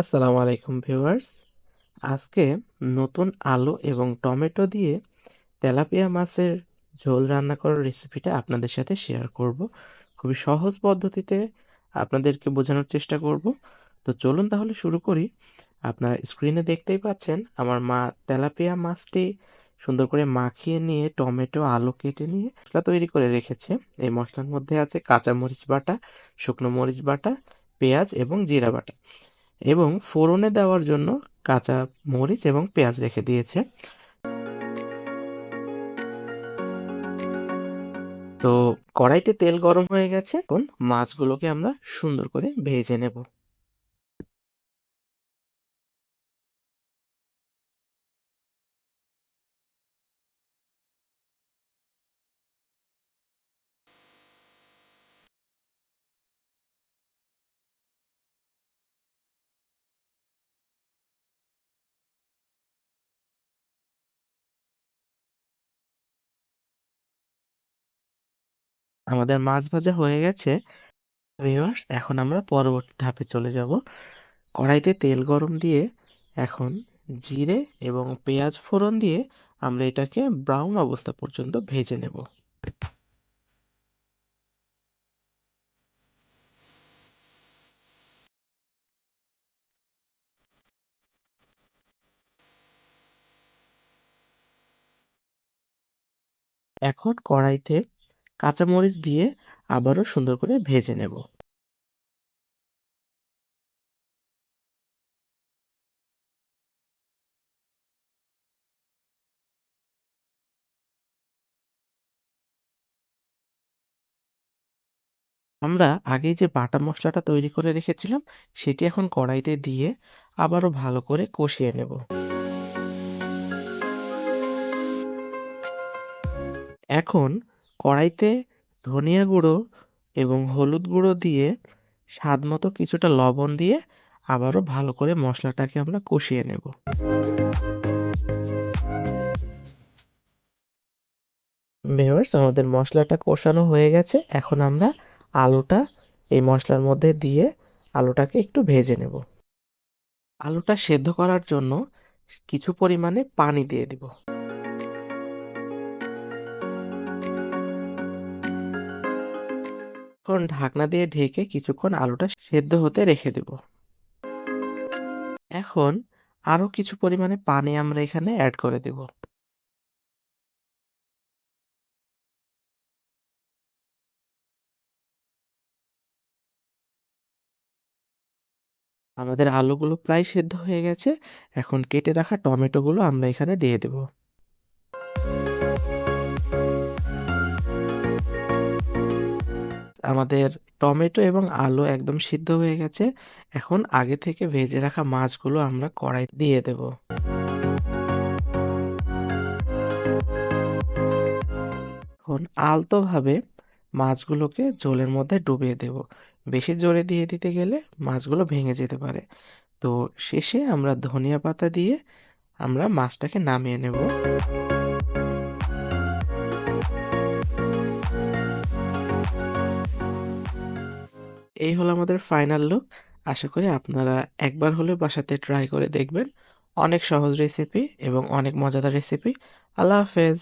আসসালামু আলাইকুম ভিউয়ার্স। আজকে নতুন আলু এবং টমেটো দিয়ে তেলাপিয়া মাছের ঝোল রান্না করার রেসিপিটা আপনাদের সাথে শেয়ার করব। খুবই সহজ পদ্ধতিতে আপনাদেরকে বোঝানোর চেষ্টা করব। তো চলুন তাহলে শুরু করি। আপনারা স্ক্রিনে দেখতেই পাচ্ছেন, আমার মা তেলাপিয়া মাছটি সুন্দর করে মাখিয়ে নিয়ে টমেটো, আলু কেটে নিয়ে মশলা তৈরি করে রেখেছে। এই মশলার মধ্যে আছে কাঁচা মরিচ বাটা, শুকনো মরিচ বাটা, পেঁয়াজ এবং জিরা বাটা। এবং ফোড়নে দেওয়ার জন্য কাঁচা মরিচ এবং পেঁয়াজ রেখে দিয়েছে। তো কড়াইতে তেল গরম হয়ে গেছে। এখন মাছগুলোকে আমরা সুন্দর করে ভেজে নেব। আমাদের মাছ ভাজা হয়ে গেছে। ভিউয়ার্স এখন আমরা পরবর্তী ধাপে চলে যাব। কড়াইতে তেল গরম দিয়ে এখন জিরে এবং পেঁয়াজ ফোড়ন দিয়ে আমরা এটাকে ব্রাউন অবস্থা পর্যন্ত ভেজে নেব। এখন কড়াইতে কাঁচামরিচ দিয়ে আবারও সুন্দর করে ভেজে নেব। আমরা আগে যে বাটা মশলাটা তৈরি করে রেখেছিলাম, সেটি এখন কড়াইতে দিয়ে আবারও ভালো করে কষিয়ে নেব। এখন কড়াইতে ধনিয়া গুঁড়ো এবং হলুদ গুঁড়ো দিয়ে স্বাদ মতো কিছুটা লবণ দিয়ে আবারও ভালো করে মশলাটাকে আমরা কষিয়ে নেব। ভিউয়ার্স, আমাদের মশলাটা কষানো হয়ে গেছে। এখন আমরা আলুটা এই মশলার মধ্যে দিয়ে আলুটাকে একটু ভেজে নেব। আলুটা সেদ্ধ করার জন্য কিছু পরিমাণে পানি দিয়ে দিব। এখন ঢাকনা দিয়ে ঢেকে কিছুক্ষণ আলুটা সেদ্ধ হতে রেখে দেব। এখন আরও কিছু পরিমাণে পানি আমরা এখানে অ্যাড করে দেব। আমাদের আলুগুলো প্রায় সেদ্ধ হয়ে গেছে। এখন কেটে রাখা টমেটোগুলো আমরা এখানে দিয়ে দেব। আমাদের টমেটো এবং আলু একদম সিদ্ধ হয়ে গেছে। এখন আগে থেকে ভেজে রাখা মাছগুলো আমরা কড়াই দিয়ে দেব। এখন আলতোভাবে মাছগুলোকে জলের মধ্যে ডুবিয়ে দেব। বেশি জোরে দিয়ে দিতে গেলে মাছগুলো ভেঙে যেতে পারে। তো শেষে আমরা ধনিয়া পাতা দিয়ে আমরা মাছটাকে নামিয়ে নেব। এই হলো আমাদের ফাইনাল লুক আশা করি আপনারা একবার হলেও বাসাতে ট্রাই করে দেখবেন। অনেক সহজ রেসিপি এবং অনেক মজাদার রেসিপি আল্লাহ হাফেজ।